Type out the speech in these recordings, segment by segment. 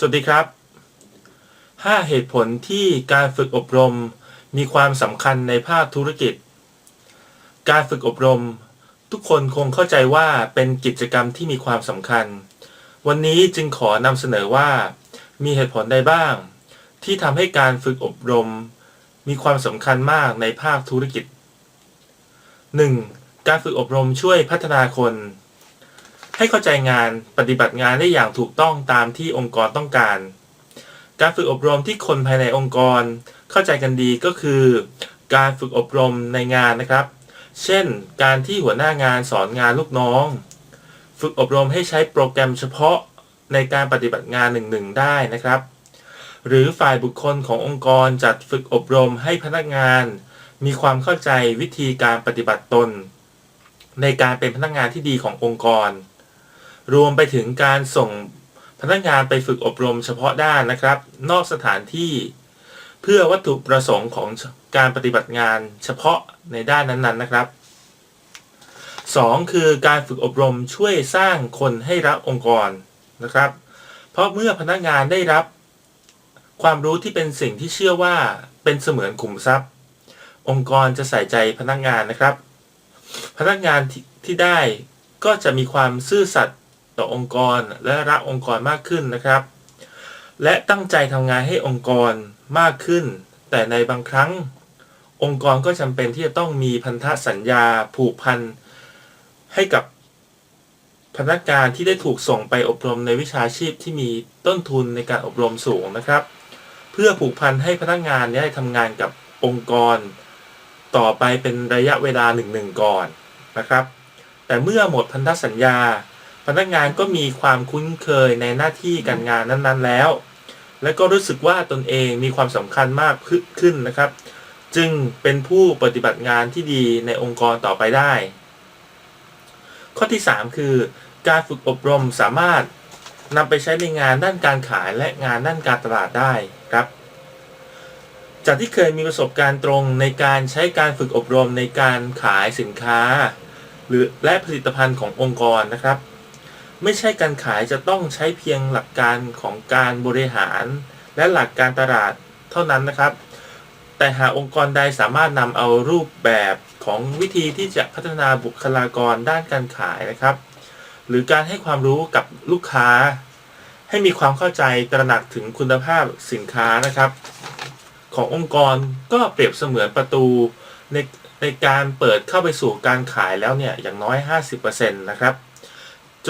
สวัสดีครับ 5 เหตุผลที่การฝึกอบรมมีความสำคัญในภาคธุรกิจ การฝึกอบรม ทุกคนคงเข้าใจว่าเป็นกิจกรรมที่มีความสำคัญ วันนี้จึงขอนำเสนอว่า มีเหตุผลใดบ้าง ที่ทำให้การฝึกอบรม มีความสำคัญมากในภาคธุรกิจ 1. การฝึกอบรมช่วยพัฒนาคน ให้เข้าใจงานปฏิบัติงานได้อย่างถูกต้องตามที่องค์กรต้องการ การฝึกอบรมที่คนภายในองค์กร เข้าใจกันดีก็คือ การฝึกอบรมในงานนะครับ เช่น การที่หัวหน้างานสอนงานลูกน้อง ฝึกอบรมให้ใช้โปรแกรมเฉพาะในการปฏิบัติงานหนึ่งๆได้นะครับ หรือฝ่ายบุคคลขององค์กรจัดฝึกอบรมให้พนักงาน มีความเข้าใจวิธีการปฏิบัติตน ในการเป็นพนักงานที่ดีขององค์กร รวมไปถึงการส่งพนักงานไปฝึกอบรมเฉพาะด้านนะครับ นอกสถานที่ เพื่อวัตถุประสงค์ของการปฏิบัติงานเฉพาะในด้านนั้นๆนะครับ 2. คือการฝึกอบรมช่วยสร้างคนให้รักองค์กรนะครับ เพราะเมื่อพนักงานได้รับ ความรู้ที่เป็นสิ่งที่เชื่อว่าเป็นเสมือนขุมทรัพย์ องค์กรจะใส่ใจพนักงานนะครับ พนักงานที่ที่ได้ก็จะมีความซื่อสัตย์ ต่อองค์กรและรักองค์กรมากขึ้นนะครับ และตั้งใจทำงานให้องค์กรมากขึ้น แต่ในบางครั้ง องค์กรก็จำเป็นที่จะต้องมีพันธสัญญาผูกพันให้กับพนักงานที่ได้ถูกส่งไปอบรมในวิชาชีพที่มีต้นทุนในการอบรมสูงนะครับ เพื่อผูกพันให้พนักงานได้ทำงานกับองค์กร ต่อไปเป็นระยะเวลาหนึ่งๆก่อนนะครับ แต่เมื่อหมดพันธสัญญา พนักงานก็มีความคุ้นเคยในหน้าที่การงานนั้นๆแล้ว และก็รู้สึกว่าตนเองมีความสำคัญมากขึ้นนะครับ จึงเป็นผู้ปฏิบัติงานที่ดีในองค์กรต่อไปได้ ข้อที่ 3 คือ การฝึกอบรมสามารถนำไปใช้ในงานด้านการขายและงานด้านการตลาดได้ครับ จากที่เคยมีประสบการณ์ตรงในการใช้การฝึกอบรมในการขายสินค้า หรือและผลิตภัณฑ์ขององค์กรนะครับ ไม่ใช่การขายจะต้องใช้เพียงหลักการของการบริหาร และหลักการตลาดเท่านั้นนะครับ แต่หากองค์กรใดสามารถนำเอารูปแบบของวิธีที่จะพัฒนาบุคลากรด้านการขายนะครับ หรือการให้ความรู้กับลูกค้า ให้มีความเข้าใจตระหนักถึงคุณภาพสินค้านะครับ ขององค์กรก็เปรียบเสมือนประตูในในการเปิดเข้าไปสู่การขายแล้วเนี่ยอย่างน้อย 50%นะครับ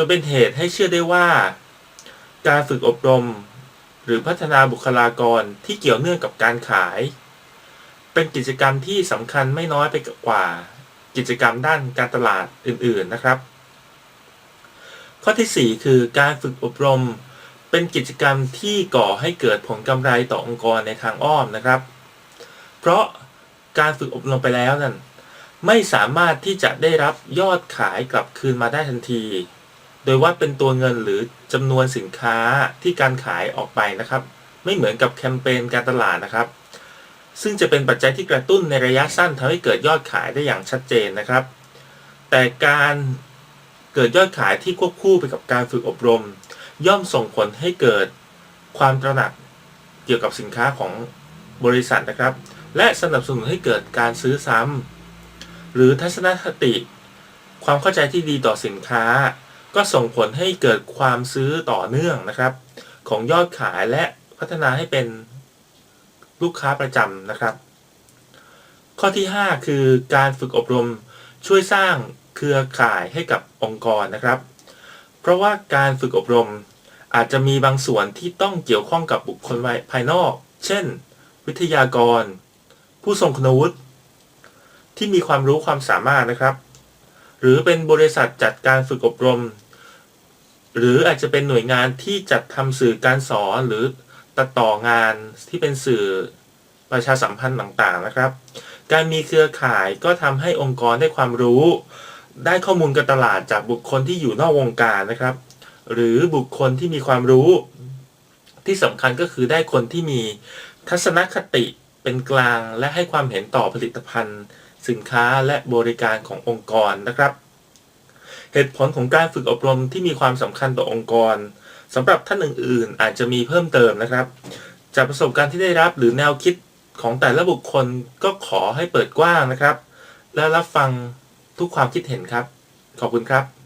จนเป็นเหตุให้เชื่อได้ว่า การฝึกอบรม หรือพัฒนาบุคลากรที่เกี่ยวเนื่องกับการขาย เป็นกิจกรรมที่สำคัญไม่น้อยไปกว่า กิจกรรมด้านการตลาดอื่น ๆนะครับ ข้อที่ 4 คือการฝึกอบรม เป็นกิจกรรมที่ก่อให้เกิดผลกำไรต่อองค์กรในทางอ้อมนะครับ เพราะการฝึกอบรมไปแล้วนั่นไม่สามารถที่จะได้รับยอดขายกลับคืนมาได้ทันที ดยว่าเป็นตัวเงินหรือจำนวนสินค้าที่การขายออกไปนะครับ ไม่เหมือนกับแคมเปญการตลาดนะครับ ซึ่งจะเป็นปัจจัยที่กระตุ้นในระยะสั้นทำให้เกิดยอดขายได้อย่างชัดเจนนะครับ แต่การเกิดยอดขายที่ควบคู่ไปกับการฝึกอบรม ย่อมส่งผลให้เกิดความตระหนักเกี่ยวกับสินค้าของบริษัทนะครับ และสนับสนุนให้เกิดการซื้อซ้ำหรือทัศนคติ ความเข้าใจที่ดีต่อสินค้า ก็ส่งผลให้เกิดความซื้อต่อเนื่องนะครับ ของยอดขายและพัฒนาให้เป็นลูกค้าประจำนะครับ ข้อที่ 5 คือการฝึกอบรมช่วยสร้างเครือข่ายให้กับองค์กรนะครับ เพราะว่าการฝึกอบรมอาจจะมีบางส่วนที่ต้องเกี่ยวข้องกับบุคคลภายนอก เช่น วิทยากร ผู้ทรงคุณวุฒิที่มีความรู้ความสามารถนะครับ หรือเป็นบริษัทจัดการฝึกอบรม หรืออาจจะเป็นหน่วยงานที่จัดทำสื่อการสอนหรือตัดต่องานที่เป็นสื่อประชาสัมพันธ์ต่างๆนะครับ การมีเครือข่ายก็ทำให้องค์กรได้ความรู้ ได้ข้อมูลการตลาดจากบุคคลที่อยู่นอกวงการนะครับ หรือบุคคลที่มีความรู้ที่สำคัญก็คือได้คนที่มีทัศนคติเป็นกลางและให้ความเห็นต่อผลิตภัณฑ์ สินค้าและบริการขององค์กรนะครับ เหตุผลของการฝึกอบรมที่มีความสำคัญต่อองค์กรสำหรับท่านอื่น ๆ อาจจะมีเพิ่มเติมนะครับ จากประสบการณ์ที่ได้รับหรือแนวคิดของแต่ละบุคคลก็ขอให้เปิดกว้างนะครับ และรับฟังทุกความคิดเห็นครับ ขอบคุณครับ